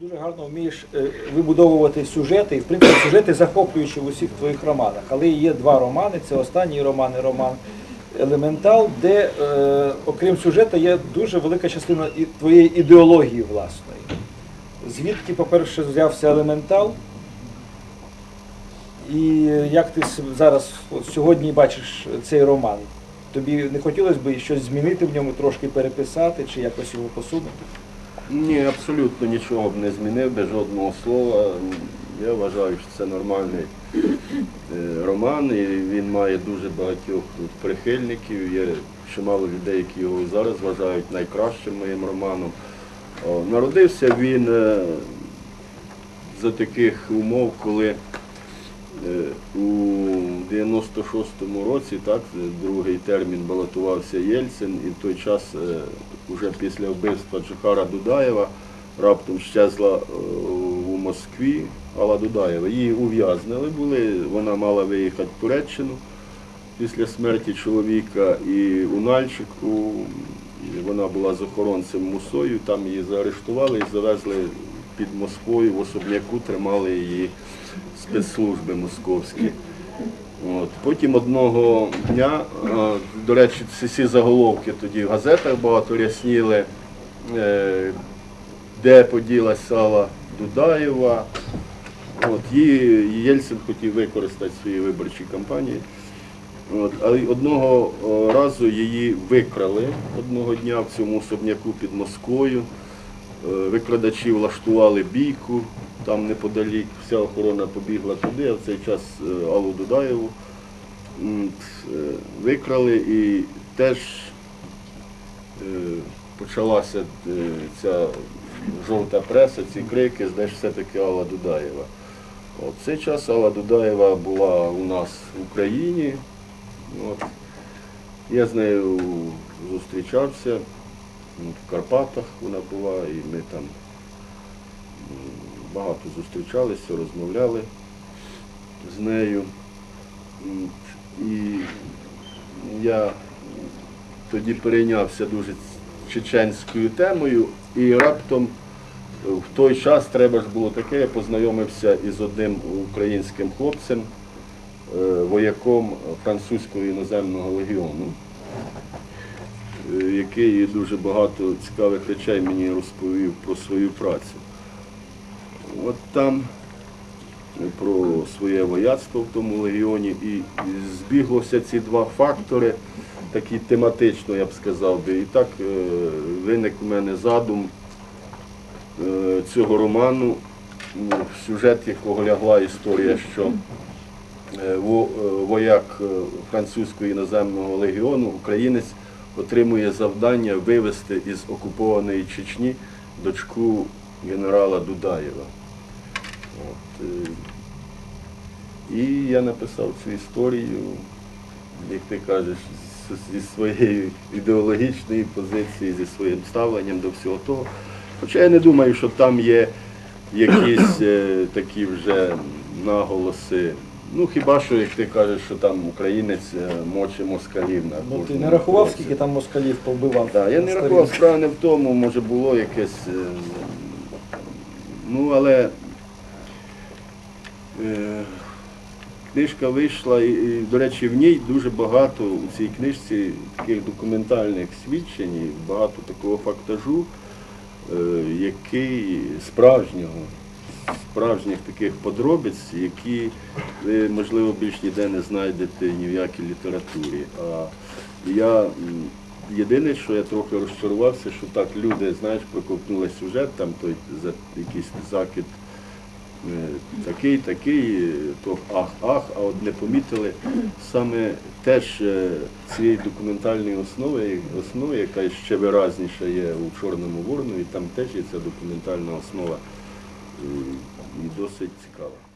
дуже гарно вмієш е, вибудовувати сюжети, і в принципі сюжети захоплюючі в усіх твоїх романах. Але є два романи, це останній роман і роман Елементал, де, е, окрім сюжету, є дуже велика частина твоєї ідеології власної. Звідки, по-перше, взявся елементал? І як ти зараз от сьогодні бачиш цей роман? Тобі не хотілося б щось змінити в ньому, трошки переписати чи якось його посунути? Ні, абсолютно нічого б не змінив, без жодного слова. Я вважаю, що це нормальний е, роман, і він має дуже багатьох прихильників. Є чимало людей, які його зараз вважають найкращим моїм романом. Народився він е, за таких умов, коли у 96-му році, так, другий термін балотувався Єльцин, і в той час, е, уже після вбивства Джохара Дудаєва, раптом щезла е, у Москві Алла Дудаєва. Її ув'язнили були, вона мала виїхати в Туреччину після смерті чоловіка і у Нальчику. Вона була з охоронцем Мусою, там її заарештували і завезли під Москвою в особняку, тримали її спецслужби московські. От. Потім одного дня, до речі, всі заголовки тоді в газетах багато рясніли, е, де поділася Алла Дудаєва. От, її Єльцин хотів використати в своїй виборчій кампанії. От, але одного разу її викрали одного дня в цьому особняку під Москвою. Е, Викрадачі влаштували бійку там неподалік. Вся охорона побігла туди, а в цей час е, Аллу Дудаєву е, викрали і теж почалася ця жовта преса, ці крики, ж все-таки Алла Дудаєва. От, цей час Алла Дудаєва була у нас в Україні. От. Я з нею зустрічався в Карпатах вона була, і ми там багато зустрічалися, розмовляли з нею. І я тоді перейнявся дуже чеченською темою, і раптом в той час треба ж було таке, я познайомився із одним українським хлопцем, е, вояком французького іноземного легіону, е, який дуже багато цікавих речей мені розповів про свою працю. От там про своє вояцтво в тому легіоні і збіглося ці два фактори, такі тематично, я б сказав би. І так е, виник у мене задум е, цього роману, ну, в сюжет якого лягла історія, що е, во- вояк французького іноземного легіону, українець, отримує завдання вивезти із окупованої Чечні дочку генерала Дудаєва. От, е, і я написав цю історію, як ти кажеш, зі своєї ідеологічної позиції, зі своїм ставленням до всього того. Хоча я не думаю, що там є якісь е, такі вже наголоси. Ну хіба що, як ти кажеш, що там українець е, моче москалів на Ну, ти не рахував, кроці. скільки там москалів повбивав? Так, я не рахував, справа не в тому, може було якесь. е, Ну, але е, книжка вийшла, і, і, до речі, в ній дуже багато у цій книжці таких документальних свідчень, і багато такого фактажу, е, який справжнього, справжніх таких подробиць, які ви, можливо, більш ніде не знайдете ні в якій літературі. А я єдине, що я трохи розчарувався, що так люди, знаєш, проковтнули сюжет, там той за якийсь закид е, такий, такий, то ах, ах, а от не помітили саме теж е, цієї документальної основи, основи, яка ще виразніша є у Чорному Ворону, і там теж є ця документальна основа і досить цікава.